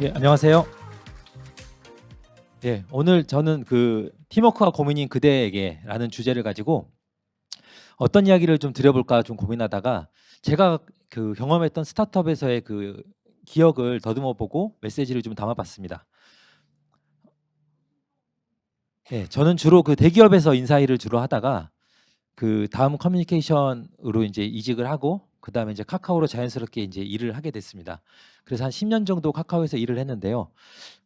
예, 안녕하세요. 예, 오늘 저는 그 팀워크가 고민인 그대에게라는 주제를 가지고 어떤 이야기를 좀 드려볼까 좀 고민하다가 제가 그 경험했던 스타트업에서의 그 기억을 더듬어 보고 메시지를 좀 담아봤습니다. 예, 저는 주로 그 대기업에서 인사 일을 주로 하다가 그 다음 커뮤니케이션으로 이제 이직을 하고 그 다음에 이제 카카오로 자연스럽게 이제 일을 하게 됐습니다. 그래서 한 10년 정도 카카오에서 일을 했는데요.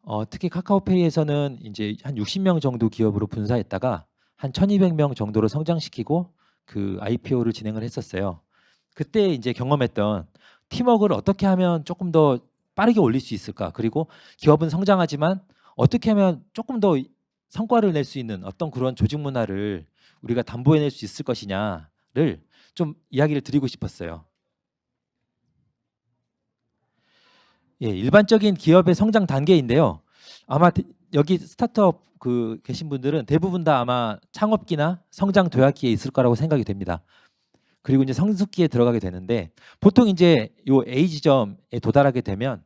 어, 특히 카카오페이에서는 이제 한 60명 정도 기업으로 분사했다가 한 1,200명 정도로 성장시키고 그 IPO를 진행을 했었어요. 그때 이제 경험했던 팀워크를 어떻게 하면 조금 더 빠르게 올릴 수 있을까? 그리고 기업은 성장하지만 어떻게 하면 조금 더 성과를 낼 수 있는 어떤 그런 조직 문화를 우리가 담보해낼 수 있을 것이냐를 좀 이야기를 드리고 싶었어요. 예, 일반적인 기업의 성장 단계인데요. 아마 대- 여기 스타트업 그 계신 분들은 대부분 다 아마 창업기나 성장 도약기에 있을 거라고 생각이 됩니다. 그리고 이제 성숙기에 들어가게 되는데 보통 이제 요 A 지점에 도달하게 되면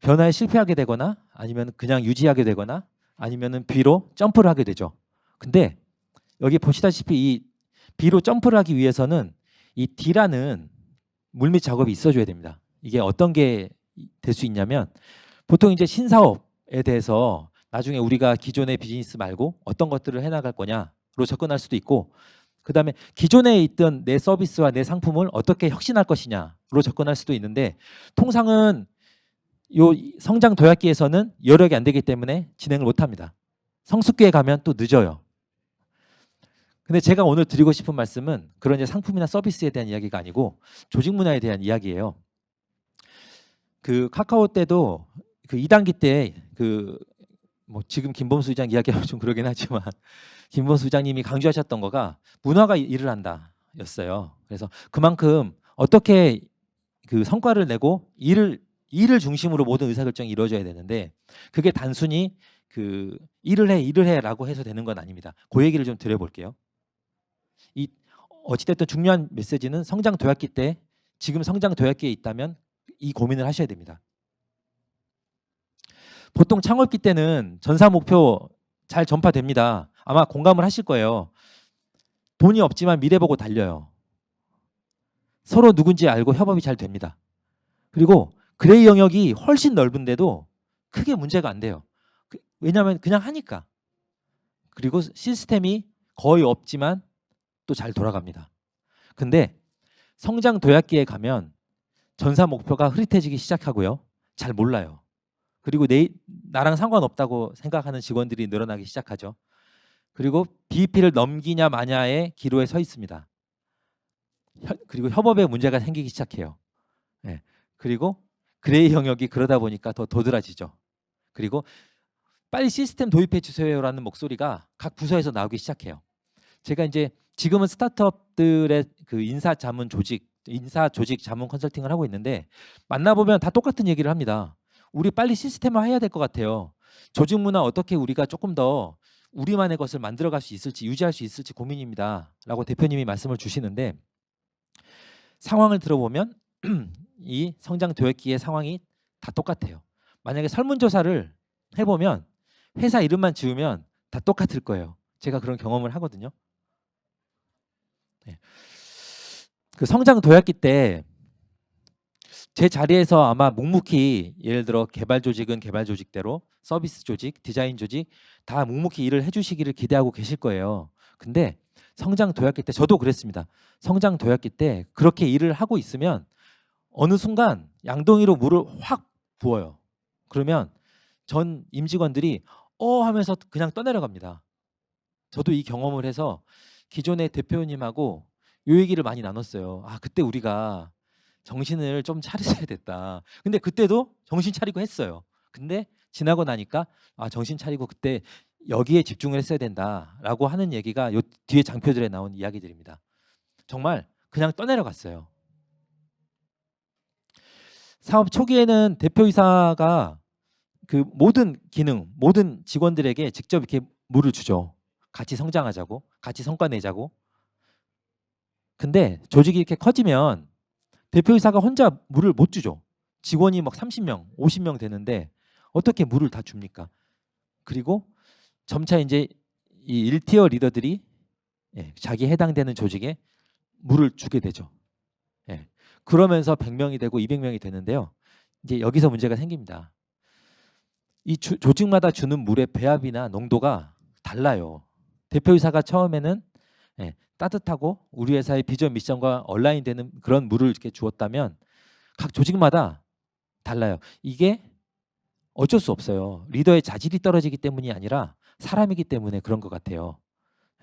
변화에 실패하게 되거나 아니면 그냥 유지하게 되거나 아니면은 B로 점프를 하게 되죠. 근데 여기 보시다시피 이 B로 점프를 하기 위해서는 이 D라는 물밑 작업이 있어줘야 됩니다. 이게 어떤 게 될 수 있냐면 보통 이제 신사업에 대해서 나중에 우리가 기존의 비즈니스 말고 어떤 것들을 해나갈 거냐로 접근할 수도 있고 그 다음에 기존에 있던 내 서비스와 내 상품을 어떻게 혁신할 것이냐로 접근할 수도 있는데 통상은 요 성장 도약기에서는 여력이 안 되기 때문에 진행을 못 합니다. 성숙기에 가면 또 늦어요. 근데 제가 오늘 드리고 싶은 말씀은 그런 이제 상품이나 서비스에 대한 이야기가 아니고 조직 문화에 대한 이야기예요. 그 카카오 때도 그 2단기 때 그 뭐 지금 김범수 의장 이야기하면 좀 그러긴 하지만 김범수 의장님이 강조하셨던 거가 문화가 일을 한다였어요. 그래서 그만큼 어떻게 그 성과를 내고 일을 일을 중심으로 모든 의사결정이 이루어져야 되는데 그게 단순히 그 일을 해 일을 해라고 해서 되는 건 아닙니다. 그 얘기를 좀 드려볼게요. 이 어찌됐든 중요한 메시지는 성장 도약기 때 지금 성장 도약기에 있다면 이 고민을 하셔야 됩니다. 보통 창업기 때는 전사 목표 잘 전파됩니다. 아마 공감을 하실 거예요. 돈이 없지만 미래 보고 달려요. 서로 누군지 알고 협업이 잘 됩니다. 그리고 그레이 영역이 훨씬 넓은데도 크게 문제가 안 돼요. 그- 왜냐하면 그냥 하니까. 그리고 시스템이 거의 없지만 또 잘 돌아갑니다. 근데 성장 도약기에 가면 전사 목표가 흐릿해지기 시작하고요. 잘 몰라요. 그리고 내 나랑 상관없다고 생각하는 직원들이 늘어나기 시작하죠. 그리고 BEP를 넘기냐 마냐의 기로에 서 있습니다. 혀- 그리고 협업에 문제가 생기기 시작해요. 예. 그리고 그레이 영역이 그러다 보니까 더 도드라지죠. 그리고 빨리 시스템 도입해 주세요라는 목소리가 각 부서에서 나오기 시작해요. 제가 이제 지금은 스타트업들의 그 인사 자문 조직, 인사 조직 자문 컨설팅을 하고 있는데 만나 보면 다 똑같은 얘기를 합니다. 우리 빨리 시스템화 해야 될 것 같아요. 조직 문화 어떻게 우리가 조금 더 우리만의 것을 만들어갈 수 있을지 유지할 수 있을지 고민입니다라고 대표님이 말씀을 주시는데 상황을 들어보면 이 성장 도약기의 상황이 다 똑같아요. 만약에 설문조사를 해보면 회사 이름만 지으면 다 똑같을 거예요. 제가 그런 경험을 하거든요. 네. 그 성장 도약기 때 제 자리에서 아마 묵묵히 예를 들어 개발 조직은 개발 조직대로 서비스 조직, 디자인 조직 다 묵묵히 일을 해주시기를 기대하고 계실 거예요. 근데 성장 도약기 때 저도 그랬습니다. 성장 도약기 때 그렇게 일을 하고 있으면 어느 순간 양동이로 물을 확 부어요. 그러면 전 임직원들이 어 하면서 그냥 떠내려갑니다. 저도 이 경험을 해서 기존의 대표님하고 요 얘기를 많이 나눴어요. 아 그때 우리가 정신을 좀 차리셔야 됐다. 근데 그때도 정신 차리고 했어요. 근데 지나고 나니까 아 정신 차리고 그때 여기에 집중을 했어야 된다라고 하는 얘기가 요 뒤에 장표들에 나온 이야기들입니다. 정말 그냥 떠내려갔어요. 사업 초기에는 대표이사가 그 모든 기능, 모든 직원들에게 직접 이렇게 물을 주죠. 같이 성장하자고, 같이 성과 내자고. 근데 조직이 이렇게 커지면 대표이사가 혼자 물을 못 주죠. 직원이 막 30명, 50명 되는데 어떻게 물을 다 줍니까? 그리고 점차 이제 이 1티어 리더들이 예, 자기 해당되는 조직에 물을 주게 되죠. 예. 그러면서 100명이 되고 200명이 되는데요. 이제 여기서 문제가 생깁니다. 이 주- 조직마다 주는 물의 배합이나 농도가 달라요. 대표이사가 처음에는 예, 따뜻하고 우리 회사의 비전 미션과 얼라인 되는 그런 물을 이렇게 주었다면 각 조직마다 달라요. 이게 어쩔 수 없어요. 리더의 자질이 떨어지기 때문이 아니라 사람이기 때문에 그런 것 같아요.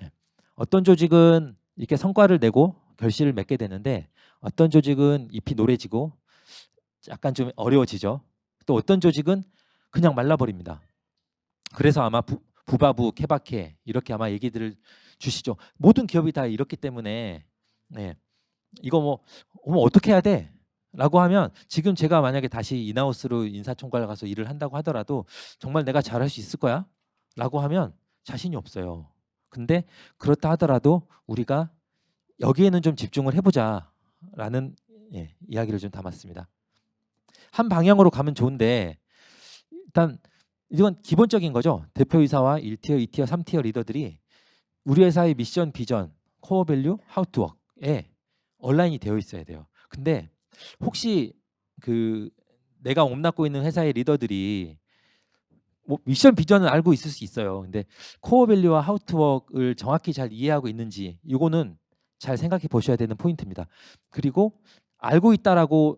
예. 어떤 조직은 이렇게 성과를 내고 결실을 맺게 되는데 어떤 조직은 잎이 노래지고 약간 좀 어려워지죠. 또 어떤 조직은 그냥 말라버립니다. 그래서 아마 부, 부바부, 케바케 이렇게 아마 얘기들을 주시죠. 모든 기업이 다 이렇기 때문에 네. 이거 뭐 어머 어떻게 해야 돼? 라고 하면 지금 제가 만약에 다시 인하우스로 인사총괄 가서 일을 한다고 하더라도 정말 내가 잘할 수 있을 거야? 라고 하면 자신이 없어요. 근데 그렇다 하더라도 우리가 여기에는 좀 집중을 해보자 라는 예, 이야기를 좀 담았습니다. 한 방향으로 가면 좋은데 일단 이건 기본적인 거죠. 대표이사와 1티어, 2티어, 3티어 리더들이 우리 회사의 미션, 비전, 코어 밸류, 하우 투 워크에 온라인이 되어 있어야 돼요. 근데 혹시 그 내가 몸담고 있는 회사의 리더들이 뭐 미션 비전은 알고 있을 수 있어요. 근데 코어 밸류와 하우 투 워크를 정확히 잘 이해하고 있는지 이거는 잘 생각해 보셔야 되는 포인트입니다. 그리고 알고 있다라고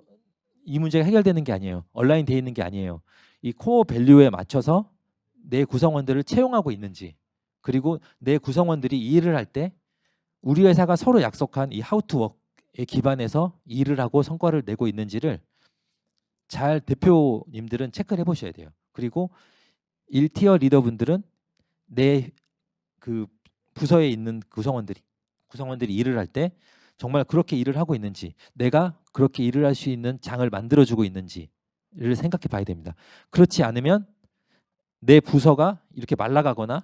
이 문제가 해결되는 게 아니에요. 온라인 돼 있는 게 아니에요. 이 코어 밸류에 맞춰서 내 구성원들을 채용하고 있는지 그리고 내 구성원들이 이 일을 할 때 우리 회사가 서로 약속한 이 하우 투 워크에 기반해서 일을 하고 성과를 내고 있는지를 잘 대표님들은 체크를 해 보셔야 돼요. 그리고 1티어 리더분들은 내 그 부서에 있는 구성원들이 구성원들이 일을 할 때 정말 그렇게 일을 하고 있는지 내가 그렇게 일을 할 수 있는 장을 만들어 주고 있는지를 생각해 봐야 됩니다. 그렇지 않으면 내 부서가 이렇게 말라가거나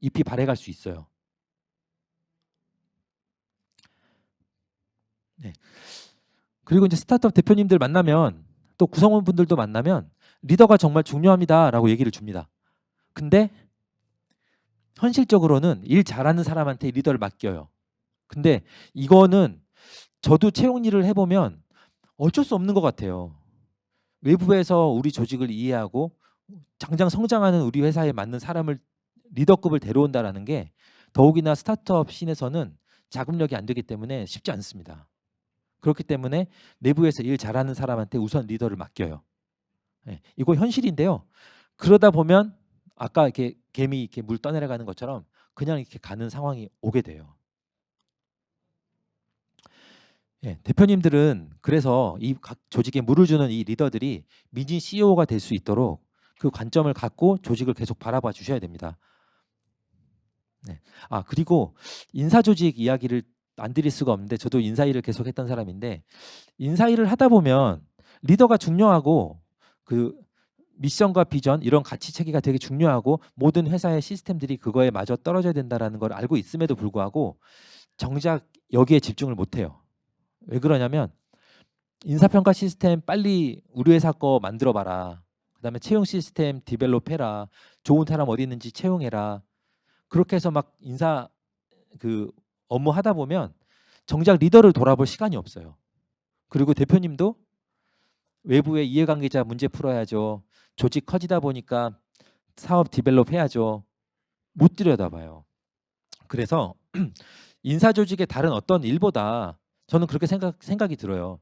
잎이 발해갈 수 있어요. 네. 그리고 이제 스타트업 대표님들 만나면 또 구성원분들도 만나면 리더가 정말 중요합니다라고 얘기를 줍니다. 근데 현실적으로는 일 잘하는 사람한테 리더를 맡겨요. 근데 이거는 저도 채용 일을 해보면 어쩔 수 없는 것 같아요. 외부에서 우리 조직을 이해하고 당장 성장하는 우리 회사에 맞는 사람을 리더급을 데려온다라는 게 더욱이나 스타트업 씬에서는 자금력이 안 되기 때문에 쉽지 않습니다. 그렇기 때문에 내부에서 일 잘하는 사람한테 우선 리더를 맡겨요. 예, 이거 현실인데요. 그러다 보면 아까 이렇게 개미 이렇게 물 떠내려가는 것처럼 그냥 이렇게 가는 상황이 오게 돼요. 예, 대표님들은 그래서 이 각 조직에 물을 주는 이 리더들이 미진 CEO가 될 수 있도록 그 관점을 갖고 조직을 계속 바라봐 주셔야 됩니다. 네. 아 그리고 인사 조직 이야기를 안 드릴 수가 없는데 저도 인사 일을 계속 했던 사람인데 인사 일을 하다 보면 리더가 중요하고 그 미션과 비전 이런 가치 체계가 되게 중요하고 모든 회사의 시스템들이 그거에 마저 떨어져야 된다라는 걸 알고 있음에도 불구하고 정작 여기에 집중을 못 해요. 왜 그러냐면 인사평가 시스템 빨리 우리 회사 거 만들어 봐라. 그다음에 채용 시스템 디벨롭 해라. 좋은 사람 어디 있는지 채용해라. 그렇게 해서 막 인사 그 업무 하다 보면 정작 리더를 돌아볼 시간이 없어요. 그리고 대표님도 외부의 이해관계자 문제 풀어야죠. 조직 커지다 보니까 사업 디벨롭 해야죠. 못 들여다봐요. 그래서 인사 조직의 다른 어떤 일보다 저는 그렇게 생각 생각이 들어요.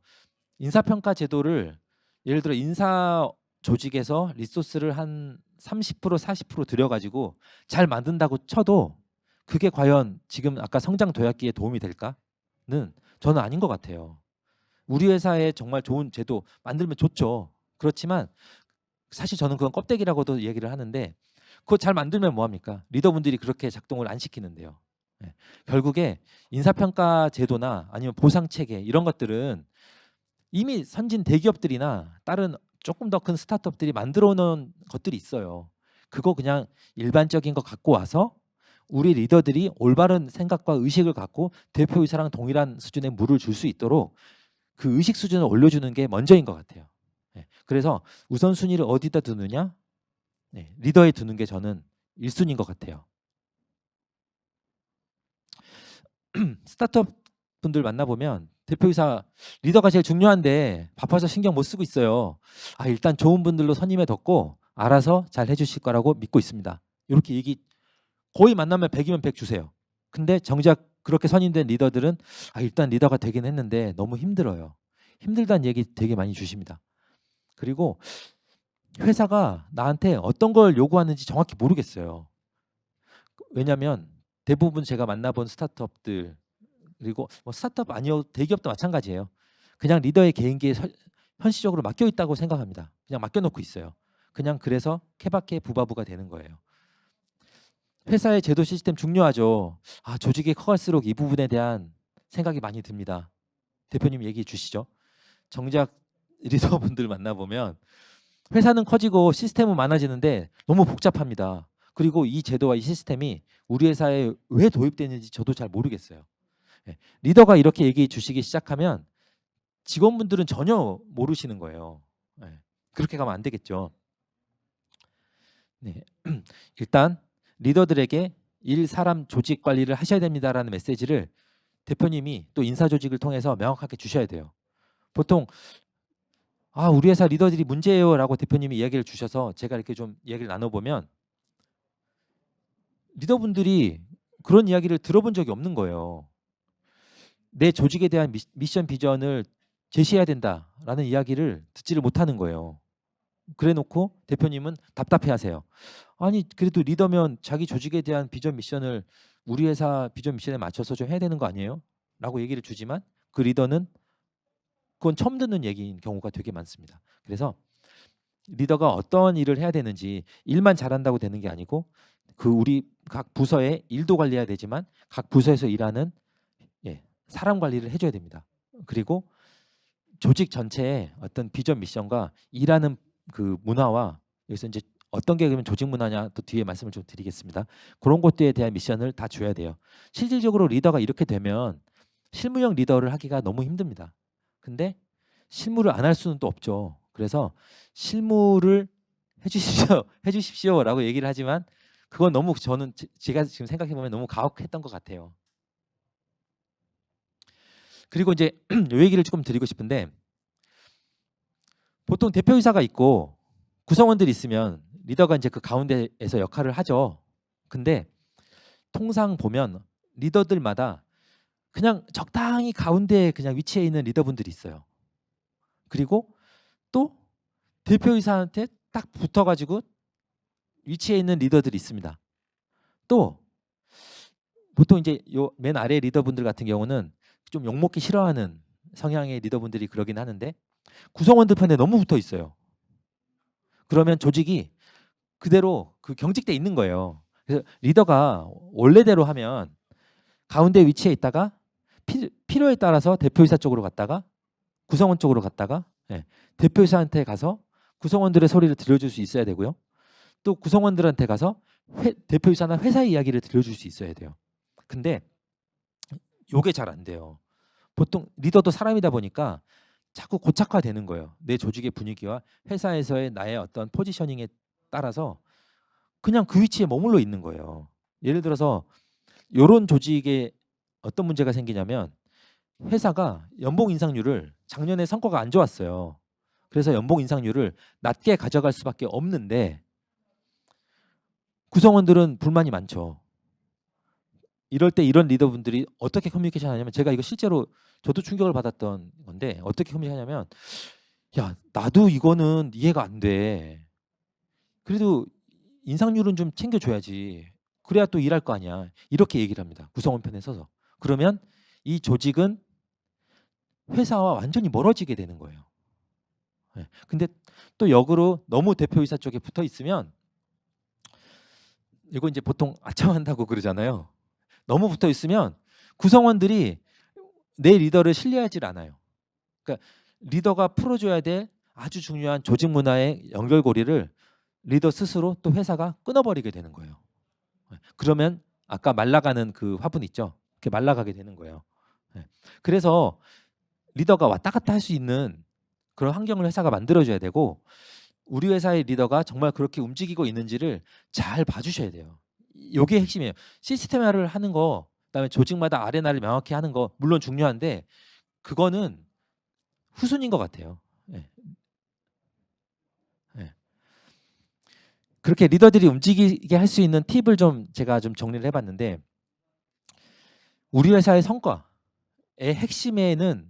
인사평가 제도를 예를 들어 인사 조직에서 리소스를 한 30% 40% 들여가지고 잘 만든다고 쳐도 그게 과연 지금 아까 성장 도약기에 도움이 될까는 저는 아닌 것 같아요. 우리 회사에 정말 좋은 제도 만들면 좋죠. 그렇지만 사실 저는 그건 껍데기라고도 얘기를 하는데 그거 잘 만들면 뭐합니까? 리더분들이 그렇게 작동을 안 시키는데요. 예. 결국에 인사평가 제도나 아니면 보상 체계 이런 것들은 이미 선진 대기업들이나 다른 조금 더 큰 스타트업들이 만들어 놓은 것들이 있어요. 그거 그냥 일반적인 거 갖고 와서 우리 리더들이 올바른 생각과 의식을 갖고 대표이사랑 동일한 수준의 물을 줄 수 있도록 그 의식 수준을 올려주는 게 먼저인 것 같아요. 예, 그래서 우선순위를 어디다 두느냐? 네, 리더에 두는 게 저는 1순위인 것 같아요. 스타트업 분들 만나보면 대표이사 리더가 제일 중요한데 바빠서 신경 못 쓰고 있어요. 아, 일단 좋은 분들로 선임해 뒀고 알아서 잘 해주실 거라고 믿고 있습니다. 이렇게 얘기 거의 만나면 100이면 100 주세요. 근데 정작 그렇게 선임된 리더들은 아, 일단 리더가 되긴 했는데 너무 힘들어요. 힘들다는 얘기 되게 많이 주십니다. 그리고 회사가 나한테 어떤 걸 요구하는지 정확히 모르겠어요. 왜냐하면 대부분 제가 만나본 스타트업들 그리고 뭐 스타트업 아니어도 대기업도 마찬가지예요. 그냥 리더의 개인기에 설- 현실적으로 맡겨 있다고 생각합니다. 그냥 맡겨 놓고 있어요. 그냥 그래서 케바케 부바부가 되는 거예요. 회사의 제도 시스템 중요하죠. 아 조직이 커갈수록 이 부분에 대한 생각이 많이 듭니다. 대표님 얘기해 주시죠. 정작 리더분들 만나보면 회사는 커지고 시스템은 많아지는데 너무 복잡합니다. 그리고 이 제도와 이 시스템이 우리 회사에 왜 도입되는지 저도 잘 모르겠어요. 예, 리더가 이렇게 얘기해 주시기 시작하면 직원분들은 전혀 모르시는 거예요. 예, 그렇게 가면 안 되겠죠. 네, 일단 리더들에게 일, 사람, 조직 관리를 하셔야 됩니다라는 메시지를 대표님이 또 인사 조직을 통해서 명확하게 주셔야 돼요. 보통 아 우리 회사 리더들이 문제예요라고 대표님이 이야기를 주셔서 제가 이렇게 좀 이야기를 나눠보면 리더분들이 그런 이야기를 들어본 적이 없는 거예요. 내 조직에 대한 미- 미션 비전을 제시해야 된다라는 이야기를 듣지를 못하는 거예요. 그래놓고 대표님은 답답해하세요. 아니 그래도 리더면 자기 조직에 대한 비전 미션을 우리 회사 비전 미션에 맞춰서 좀 해야 되는 거 아니에요? 라고 얘기를 주지만 그 리더는 그건 처음 듣는 얘기인 경우가 되게 많습니다. 그래서 리더가 어떤 일을 해야 되는지 일만 잘한다고 되는 게 아니고 그 우리 각 부서의 일도 관리해야 되지만 각 부서에서 일하는 예, 사람 관리를 해줘야 됩니다. 그리고 조직 전체의 어떤 비전 미션과 일하는 그 문화와 여기서 이제 어떤 게 그러면 조직 문화냐 또 뒤에 말씀을 좀 드리겠습니다. 그런 것들에 대한 미션을 다 줘야 돼요. 실질적으로 리더가 이렇게 되면 실무형 리더를 하기가 너무 힘듭니다. 근데 실무를 안 할 수는 또 없죠. 그래서 실무를 해주십시오, 해주십시오라고 얘기를 하지만 그건 너무 저는 제- 제가 지금 생각해 보면 너무 가혹했던 것 같아요. 그리고 이제 요 얘기를 조금 드리고 싶은데 보통 대표이사가 있고 구성원들이 있으면 리더가 이제 그 가운데에서 역할을 하죠. 근데 통상 보면 리더들마다 그냥 적당히 가운데에 그냥 위치해 있는 리더분들이 있어요. 그리고 또 대표이사한테 딱 붙어가지고 위치해 있는 리더들이 있습니다. 또 보통 이제 요 맨 아래 리더분들 같은 경우는 좀 욕먹기 싫어하는 성향의 리더분들이 그러긴 하는데 구성원들 편에 너무 붙어 있어요. 그러면 조직이 그대로 그 경직돼 있는 거예요. 그래서 리더가 원래대로 하면 가운데 위치에 있다가 피, 필요에 따라서 대표이사 쪽으로 갔다가 구성원 쪽으로 갔다가 예, 대표이사한테 가서 구성원들의 소리를 들려줄 수 있어야 되고요. 또 구성원들한테 가서 회, 대표이사나 회사의 이야기를 들려줄 수 있어야 돼요. 근데 요게 잘 안 돼요. 보통 리더도 사람이다 보니까 자꾸 고착화되는 거예요. 내 조직의 분위기와 회사에서의 나의 어떤 포지셔닝에 따라서 그냥 그 위치에 머물러 있는 거예요. 예를 들어서 요런 조직에 어떤 문제가 생기냐면 회사가 연봉 인상률을 작년에 성과가 안 좋았어요. 그래서 연봉 인상률을 낮게 가져갈 수밖에 없는데 구성원들은 불만이 많죠. 이럴 때 이런 리더분들이 어떻게 커뮤니케이션 하냐면 제가 이거 실제로 저도 충격을 받았던 건데 어떻게 커뮤니케이션 하냐면 야 나도 이거는 이해가 안 돼. 그래도 인상률은 좀 챙겨줘야지. 그래야 또 일할 거 아니야. 이렇게 얘기를 합니다. 구성원 편에 서서. 그러면 이 조직은 회사와 완전히 멀어지게 되는 거예요. 예. 근데 또 역으로 너무 대표이사 쪽에 붙어 있으면 이거 이제 보통 아참한다고 그러잖아요. 너무 붙어 있으면 구성원들이 내 리더를 신뢰하지 않아요. 그러니까 리더가 풀어줘야 될 아주 중요한 조직 문화의 연결고리를 리더 스스로 또 회사가 끊어버리게 되는 거예요. 예. 그러면 아까 말라가는 그 화분 있죠. 이렇게 말라가게 되는 거예요. 예. 그래서 리더가 왔다 갔다 할 수 있는 그런 환경을 회사가 만들어줘야 되고 우리 회사의 리더가 정말 그렇게 움직이고 있는지를 잘 봐주셔야 돼요. 이게 핵심이에요. 시스템화를 하는 거, 그다음에 조직마다 아레나를 명확히 하는 거 물론 중요한데 그거는 후순인 것 같아요. 예. 예. 그렇게 리더들이 움직이게 할 수 있는 팁을 좀 제가 좀 정리를 해봤는데 우리 회사의 성과의 핵심에는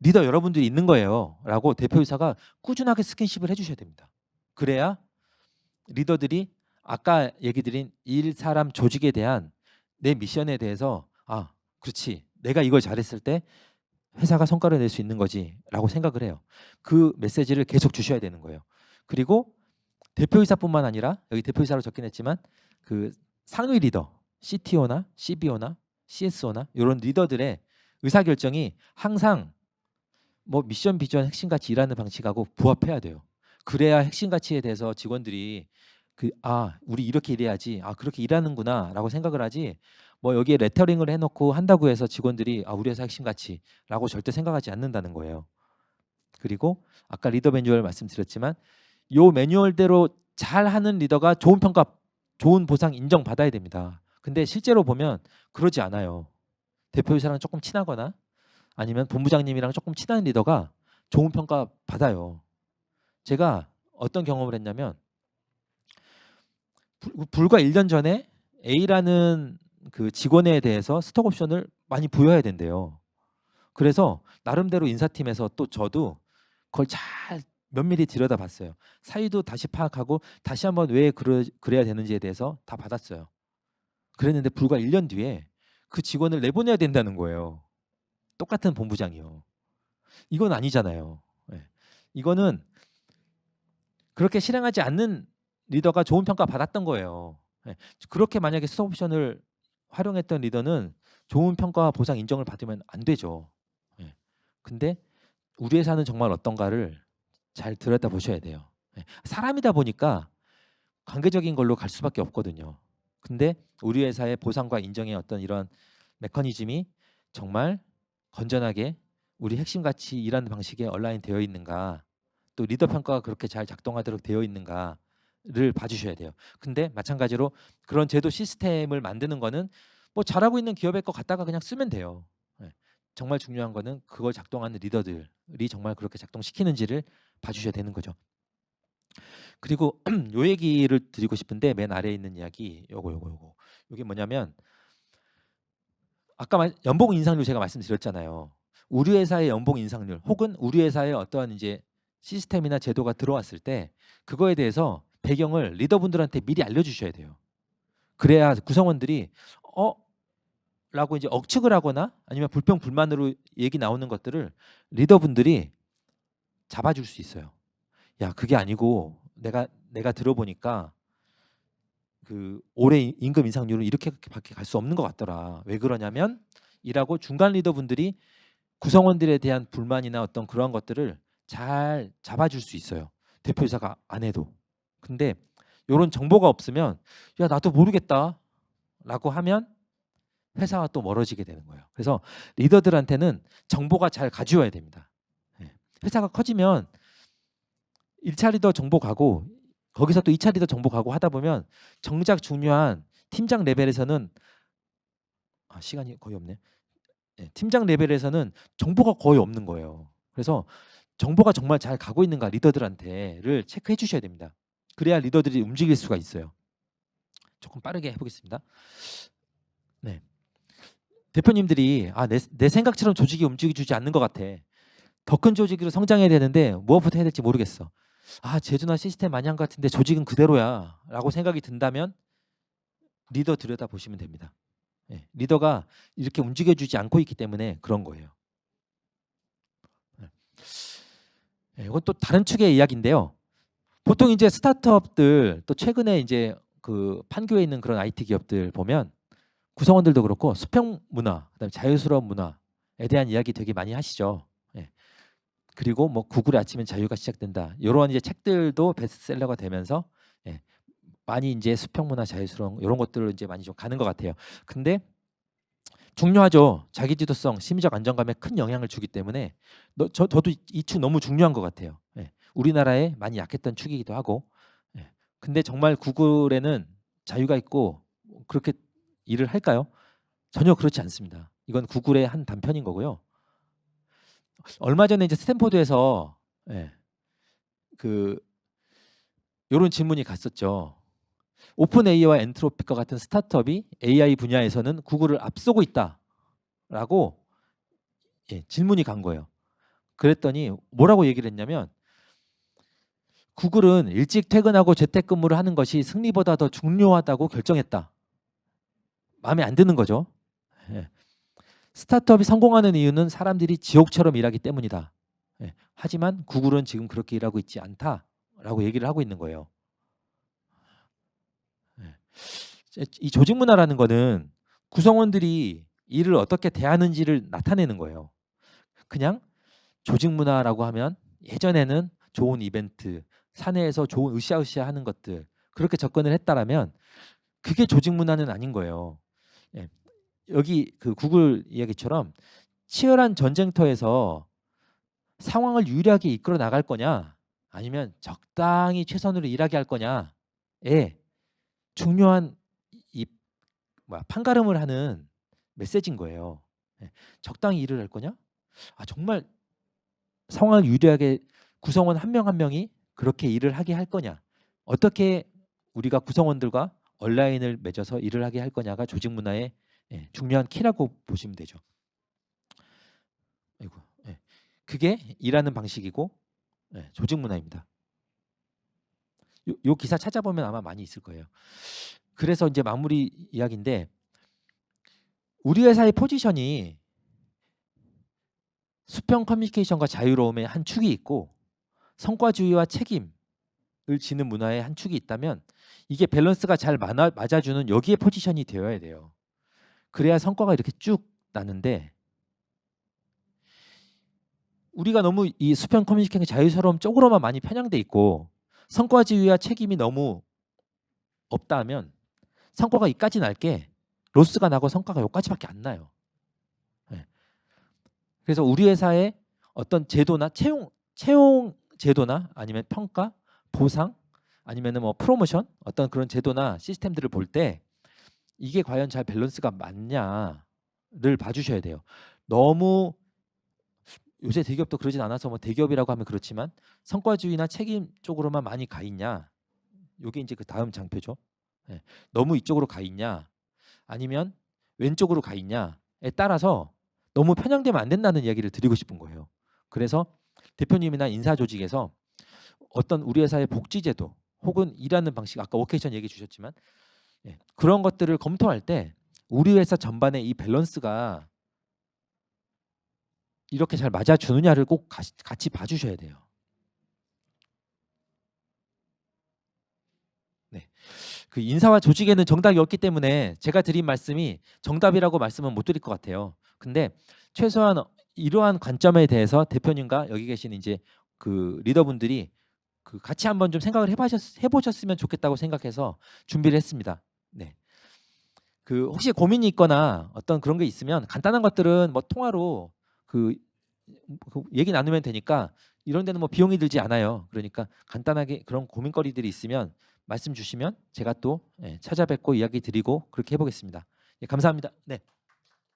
리더 여러분들이 있는 거예요.라고 대표이사가 꾸준하게 스킨십을 해주셔야 됩니다. 그래야 리더들이 아까 얘기 드린 일, 사람, 조직에 대한 내 미션에 대해서 아, 그렇지. 내가 이걸 잘했을 때 회사가 성과를 낼 수 있는 거지라고 생각을 해요. 그 메시지를 계속 주셔야 되는 거예요. 그리고 대표이사뿐만 아니라 여기 대표이사로 적긴 했지만 그 상위 리더, CTO나 CBO나 CSO나 이런 리더들의 의사 결정이 항상 뭐 미션 비전 핵심 가치 일하는 방식하고 부합해야 돼요. 그래야 핵심 가치에 대해서 직원들이 그 아 우리 이렇게 일해야지 아 그렇게 일하는구나라고 생각을 하지 뭐 여기에 레터링을 해놓고 한다고 해서 직원들이 아 우리 회사 핵심 가치라고 절대 생각하지 않는다는 거예요. 그리고 아까 리더 매뉴얼 말씀드렸지만 요 매뉴얼대로 잘 하는 리더가 좋은 평가, 좋은 보상 인정 받아야 됩니다. 근데 실제로 보면 그러지 않아요. 대표이사랑 조금 친하거나 아니면 본부장님이랑 조금 친한 리더가 좋은 평가 받아요. 제가 어떤 경험을 했냐면 불- 불과 1년 전에 A라는 그 직원에 대해서 스톡 옵션을 많이 부여해야 된대요. 그래서 나름대로 인사팀에서 또 저도 그걸 잘 면밀히 들여다봤어요. 사유도 다시 파악하고 다시 한번 왜 그러, 그래야 되는지에 대해서 다 받았어요. 그랬는데 불과 1년 뒤에 그 직원을 내보내야 된다는 거예요. 똑같은 본부장이요. 이건 아니잖아요. 예. 이거는 그렇게 실행하지 않는 리더가 좋은 평가 받았던 거예요. 예. 그렇게 만약에 스톱 옵션을 활용했던 리더는 좋은 평가와 보상 인정을 받으면 안 되죠. 예. 근데 우리 회사는 정말 어떤가를 잘 들여다 보셔야 돼요. 예. 사람이다 보니까 관계적인 걸로 갈 수밖에 없거든요. 근데 우리 회사의 보상과 인정의 어떤 이런 메커니즘이 정말 건전하게 우리 핵심 가치 일하는 방식에 얼라인 되어 있는가 또 리더 평가가 그렇게 잘 작동하도록 되어 있는가를 봐주셔야 돼요. 근데 마찬가지로 그런 제도 시스템을 만드는 거는 뭐 잘하고 있는 기업의 거 갖다가 그냥 쓰면 돼요. 예. 정말 중요한 거는 그걸 작동하는 리더들이 정말 그렇게 작동시키는지를 봐주셔야 되는 거죠. 그리고 요 얘기를 드리고 싶은데 맨 아래에 있는 이야기 요거 요거 요거 이게 뭐냐면 아까 말- 연봉 인상률 제가 말씀드렸잖아요. 우리 회사의 연봉 인상률 혹은 우리 회사의 어떠한 이제 시스템이나 제도가 들어왔을 때 그거에 대해서 배경을 리더분들한테 미리 알려주셔야 돼요. 그래야 구성원들이 어 라고 이제 억측을 하거나 아니면 불평 불만으로 얘기 나오는 것들을 리더분들이 잡아줄 수 있어요. 야 그게 아니고 내가 내가 들어보니까 그 올해 임- 임금 인상률은 이렇게밖에 갈 수 없는 것 같더라. 왜 그러냐면 이라고 중간 리더분들이 구성원들에 대한 불만이나 어떤 그러한 것들을 잘 잡아줄 수 있어요. 대표이사가 안 해도. 근데 이런 정보가 없으면 야 나도 모르겠다라고 하면 회사와 또 멀어지게 되는 거예요. 그래서 리더들한테는 정보가 잘 가져와야 됩니다. 예. 회사가 커지면 1차 리더 정보 가고 거기서 또 2차 리더 정보 가고 하다 보면 정작 중요한 팀장 레벨에서는 아, 시간이 거의 없네. 예, 팀장 레벨에서는 정보가 거의 없는 거예요. 그래서 정보가 정말 잘 가고 있는가 리더들한테를 체크해 주셔야 됩니다. 그래야 리더들이 움직일 수가 있어요. 조금 빠르게 해보겠습니다. 네. 대표님들이 아, 내, 내 생각처럼 조직이 움직여주지 않는 것 같아. 더 큰 조직으로 성장해야 되는데 무엇부터 해야 될지 모르겠어. 아 제도나 시스템 것 같은데 조직은 그대로야 라고 생각이 든다면 리더 들여다 보시면 됩니다. 예, 리더가 이렇게 움직여주지 않고 있기 때문에 그런 거예요. 예. 예, 이건 또 다른 축의 이야기인데요. 보통 이제 스타트업들 또 최근에 이제 그 판교에 있는 그런 IT 기업들 보면 구성원들도 그렇고 수평 문화, 그다음에 자유스러운 문화에 대한 이야기 되게 많이 하시죠. 예. 그리고 뭐 구글의 아침엔 자유가 시작된다. 이런 이제 책들도 베스트셀러가 되면서 예, 많이 이제 수평 문화, 자유스러운 이런 것들로 이제 많이 좀 가는 것 같아요. 근데 중요하죠. 자기 지도성, 심리적 안정감에 큰 영향을 주기 때문에 너, 저, 저도 이 축 너무 중요한 것 같아요. 예. 우리나라에 많이 약했던 축이기도 하고. 예. 근데 정말 구글에는 자유가 있고 그렇게 일을 할까요? 전혀 그렇지 않습니다. 이건 구글의 한 단편인 거고요. 얼마 전에 이제 스탠포드에서 예, 그 이런 질문이 갔었죠. 오픈 AI와 엔트로피과 같은 스타트업이 AI 분야에서는 구글을 앞서고 있다라고 예, 질문이 간 거예요. 그랬더니 뭐라고 얘기를 했냐면 구글은 일찍 퇴근하고 재택근무를 하는 것이 승리보다 더 중요하다고 결정했다. 마음에 안 드는 거죠. 예. 스타트업이 성공하는 이유는 사람들이 지옥처럼 일하기 때문이다. 예. 하지만 구글은 지금 그렇게 일하고 있지 않다라고 얘기를 하고 있는 거예요. 예. 이 조직 문화라는 거는 구성원들이 일을 어떻게 대하는지를 나타내는 거예요. 그냥 조직 문화라고 하면 예전에는 좋은 이벤트, 사내에서 좋은 으쌰으쌰 하는 것들 그렇게 접근을 했다라면 그게 조직 문화는 아닌 거예요. 예. 여기 그 구글 이야기처럼 치열한 전쟁터에서 상황을 유리하게 이끌어 나갈 거냐 아니면 적당히 최선으로 일하게 할 거냐에 중요한 이 뭐야 판가름을 하는 메시지인 거예요. 예. 적당히 일을 할 거냐? 아 정말 상황을 유리하게 구성원 한명한 명이 그렇게 일을 하게 할 거냐? 어떻게 우리가 구성원들과 온라인을 맺어서 일을 하게 할 거냐가 조직 문화의 예, 중요한 키라고 보시면 되죠. 아이고, 예. 그게 일하는 방식이고 예, 조직 문화입니다. 요, 요 기사 찾아보면 아마 많이 있을 거예요. 그래서 이제 마무리 이야기인데 우리 회사의 포지션이 수평 커뮤니케이션과 자유로움의 한 축이 있고 성과주의와 책임을 지는 문화의 한 축이 있다면 이게 밸런스가 잘 맞아, 맞아주는 여기에 포지션이 되어야 돼요. 그래야 성과가 이렇게 쭉 나는데 우리가 너무 이 수평 커뮤니케이션 자유스러움 쪽으로만 많이 편향돼 있고 성과주의와 책임이 너무 없다 하면 성과가 이까지 날 게 로스가 나고 성과가 여기까지밖에 안 나요. 네. 그래서 우리 회사의 어떤 제도나 채용 채용 제도나 아니면 평가, 보상 아니면은 뭐 프로모션 어떤 그런 제도나 시스템들을 볼 때 이게 과연 잘 밸런스가 맞냐를 봐주셔야 돼요. 너무 요새 대기업도 그러진 않아서 뭐 대기업이라고 하면 그렇지만 성과주의나 책임 쪽으로만 많이 가 있냐? 요게 이제 그 다음 장표죠. 예. 너무 이쪽으로 가 있냐? 아니면 왼쪽으로 가 있냐에 따라서 너무 편향되면 안 된다는 이야기를 드리고 싶은 거예요. 그래서 대표님이나 인사 조직에서 어떤 우리 회사의 복지제도 혹은 일하는 방식 아까 워케이션 얘기 주셨지만 예, 그런 것들을 검토할 때 우리 회사 전반의 이 밸런스가 이렇게 잘 맞아 주느냐를 꼭 같이, 같이 봐주셔야 돼요. 네, 그 인사와 조직에는 정답이 없기 때문에 제가 드린 말씀이 정답이라고 말씀은 못 드릴 것 같아요. 근데 최소한 이러한 관점에 대해서 대표님과 여기 계신 이제 그 리더분들이 그 같이 한번 좀 생각을 해보셨, 해보셨으면 좋겠다고 생각해서 준비를 했습니다. 네. 그 혹시 고민이 있거나 어떤 그런 게 있으면 간단한 것들은 뭐 통화로 그, 그 얘기 나누면 되니까 이런 데는 뭐 비용이 들지 않아요. 그러니까 간단하게 그런 고민거리들이 있으면 말씀 주시면 제가 또 예, 찾아뵙고 이야기 드리고 그렇게 해보겠습니다. 예, 감사합니다. 네.